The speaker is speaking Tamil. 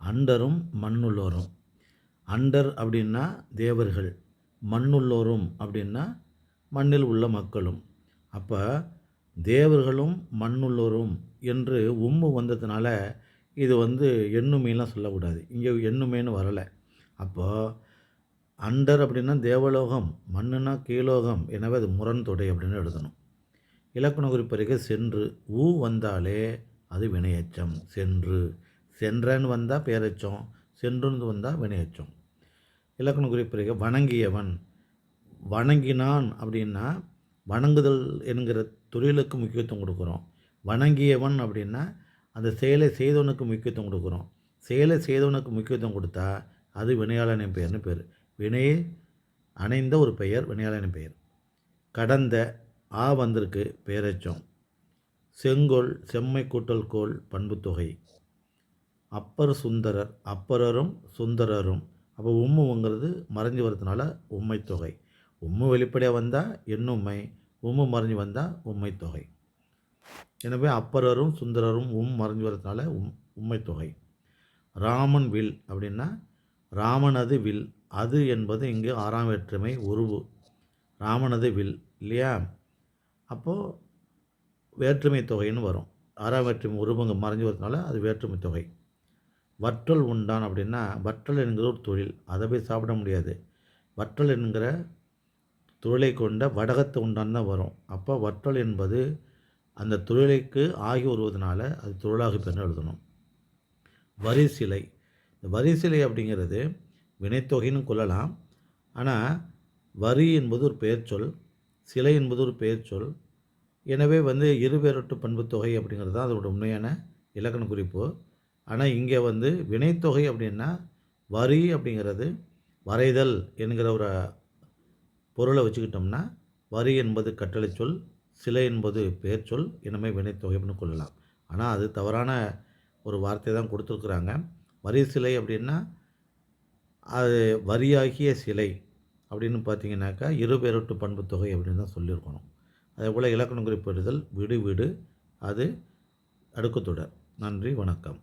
அண்டரும் மண்ணுள்ளோரும். அண்டர் அப்படின்னா தேவர்கள் மண்ணுள்ளோரும் அப்படின்னா மண்ணில் உள்ள மக்களும். அப்போ தேவர்களும் மண்ணுள்ளோரும் என்று உம்மு வந்ததுனால இது வந்து எண்ணுமைலாம் சொல்லக்கூடாது. இங்கே எண்ணுமேன்னு வரலை. அப்போது அண்டர் அப்படின்னா தேவலோகம் மண்ணுனா கீழோகம். எனவே அது முரண் தொடை அப்படின்னு எழுதணும். இலக்கண குறிப்பறிக்கை சென்று ஊ வந்தாலே அது வினையச்சம் சென்று சென்றன்னு வந்தால் பேரச்சம் சென்றுன்னு வந்தால் வினையச்சம். இலக்கண குறிப்பிறகு வணங்கியவன் வணங்கினான் அப்படின்னா வணங்குதல் என்கிற தொழிலுக்கு முக்கியத்துவம் கொடுக்குறோம். வணங்கியவன் அப்படின்னா அந்த செயலை செய்தவனுக்கு முக்கியத்துவம் கொடுக்குறோம். செயலை செய்தவனுக்கு முக்கியத்துவம் கொடுத்தா அது வினையாளனின் பெயர்னு பேர். வினையை அணைந்த ஒரு பெயர் வினையாளனின் பெயர். கடந்த ஆ வந்திருக்கு பேரச்சம். செங்கோல் செம்மை கூட்டல் கோல் பண்புத்தொகை அப்பர் சுந்தரர் அப்பரரும் சுந்தரரும். அப்போ உம்முங்கிறது மறைஞ்சு வரதுனால உம்மை தொகை. உம்மு வெளிப்படையாக வந்தால் எண்ணும்மை உம்மு மறைஞ்சு வந்தால் உம்மை தொகை. எனவே அப்பரரும் சுந்தரரும் உம் மறைஞ்சு வரதுனால உம் உம்மை தொகை. ராமன் வில் அப்படின்னா ராமனது வில் அது என்பது இங்கு ஆறாம் வேற்றுமை உருவு. ராமனது வில் இல்லையா? அப்போது வேற்றுமை தொகைன்னு வரும். ஆறாம் வேற்றுமை உருவங்க மறைஞ்சு வரதுனால அது வேற்றுமை தொகை. வற்றல் உண்டான் அப்படின்னா வற்றல் என்கிற ஒரு தொழில். அதை போய் சாப்பிட முடியாது. வற்றல் என்கிற தொழிலை கொண்ட வடகத்தை உண்டான் தான் வரும். அப்போ வற்றல் என்பது அந்த தொழிலைக்கு ஆகி வருவதனால அது தொழிலாக பெண்ணு எழுதணும். வரி சிலை இந்த வரி சிலை அப்படிங்கிறது வினைத்தொகைன்னு கொள்ளலாம். ஆனால் வரி என்பது ஒரு பெயர்ச்சொல் சிலை என்பது ஒரு பெயர்ச்சொல் எனவே வந்து இருபெயரொட்டு பண்புத்தொகை அப்படிங்கிறது தான் அதோட உண்மையான இலக்கண குறிப்பு. ஆனால் இங்கே வந்து வினைத்தொகை அப்படின்னா வரி அப்படிங்கிறது வரைதல் என்கிற ஒரு பொருளை வச்சுக்கிட்டோம்னா வரி என்பது கட்டளை சொல் சிலை என்பது பெயர் சொல் இனிமேல் வினைத்தொகை அப்படின்னு கொள்ளலாம். ஆனால் அது தவறான ஒரு வார்த்தை தான் கொடுத்துருக்குறாங்க. வரி சிலை அப்படின்னா அது வரியாகிய சிலை அப்படின்னு பார்த்தீங்கன்னாக்கா இருபெருட்டு பண்பு தொகை அப்படின்னு தான் சொல்லியிருக்கணும். அதே போல் இலக்கண குறிப்பிடுதல் விடு விடு அது அடுக்குத்தொடர் நன்றி வணக்கம்.